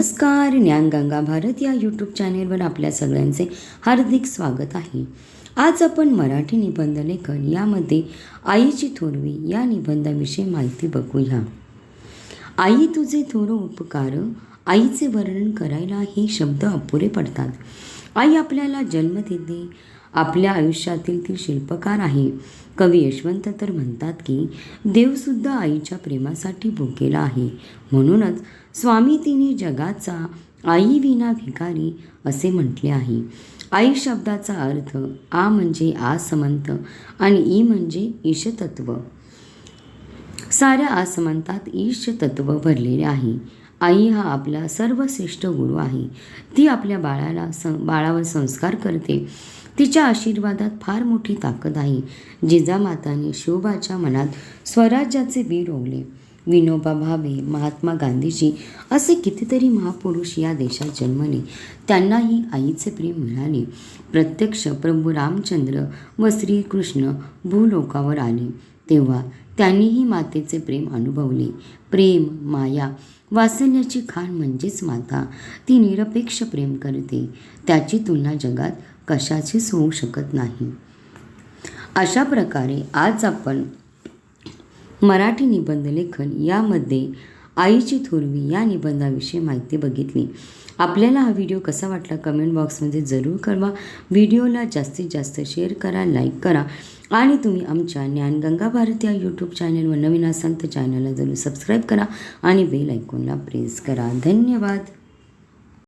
नमस्कार ज्ञानगंगा भारत या यूट्यूब चॅनेलवर आपल्या सगळ्यांचे हार्दिक स्वागत आहे. आज आपण मराठी निबंध लेखन यामध्ये आईची थोरवी या निबंधाविषयी माहिती बघूया. आई तुझे थोर उपकार आईचे वर्णन करायला हे शब्द अपुरे पडतात. आई आपल्याला जन्म देते. आपल्या आयुष्यातील ती शिल्पकार आहे. कवी यशवंत तर म्हणतात की देवसुद्धा आईच्या प्रेमासाठी भुकेला आहे. म्हणूनच स्वामी तिने जगाचा आई विना भिकारी असे म्हटले आहे. आई शब्दाचा अर्थ आ म्हणजे आसमंत आणि ई म्हणजे ईशतत्व. साऱ्या आसमंतात ईशतत्व भरलेले आहे. आई हा आपला सर्वश्रेष्ठ गुरु आहे. ती आपल्या बाळाला सं बाळावर संस्कार करते. तिच्या आशीर्वादात फार मोठी ताकद आहे. जिजामाताने शिवबाच्या मनात स्वराज्याचे बी रोवले. विनोबा भावे महात्मा गांधीजी असे कितीतरी महापुरुष या देशात जन्मले. त्यांनाही आईचे प्रेम मिळाले. प्रत्यक्ष प्रभू रामचंद्र व श्रीकृष्ण भूलोकावर आले. तेव्हा त्यांनीही मातेचे प्रेम अनुभवले. प्रेम माया वासल्याची खाण म्हणजेच माता ती निरपेक्ष प्रेम करते. त्याची तुलना जगात कशाचीच होऊ शकत नाही. अशा प्रकारे आज आपण मराठी निबंध लेखन यामध्ये आईची थोरवी या निबंधाविषयी माहिती बघितली. आपल्याला हा व्हिडिओ कसा वाटला कमेंट बॉक्समध्ये जरूर कळवा. व्हिडिओला जास्तीत जास्त शेअर करा लाईक करा आणि तुम्ही आमच्या ज्ञानगंगा भारत या यूट्यूब चॅनलवर नवीन असाल तर चॅनलला जरूर सबस्क्राईब करा आणि बेल ऐकूनला प्रेस करा. धन्यवाद.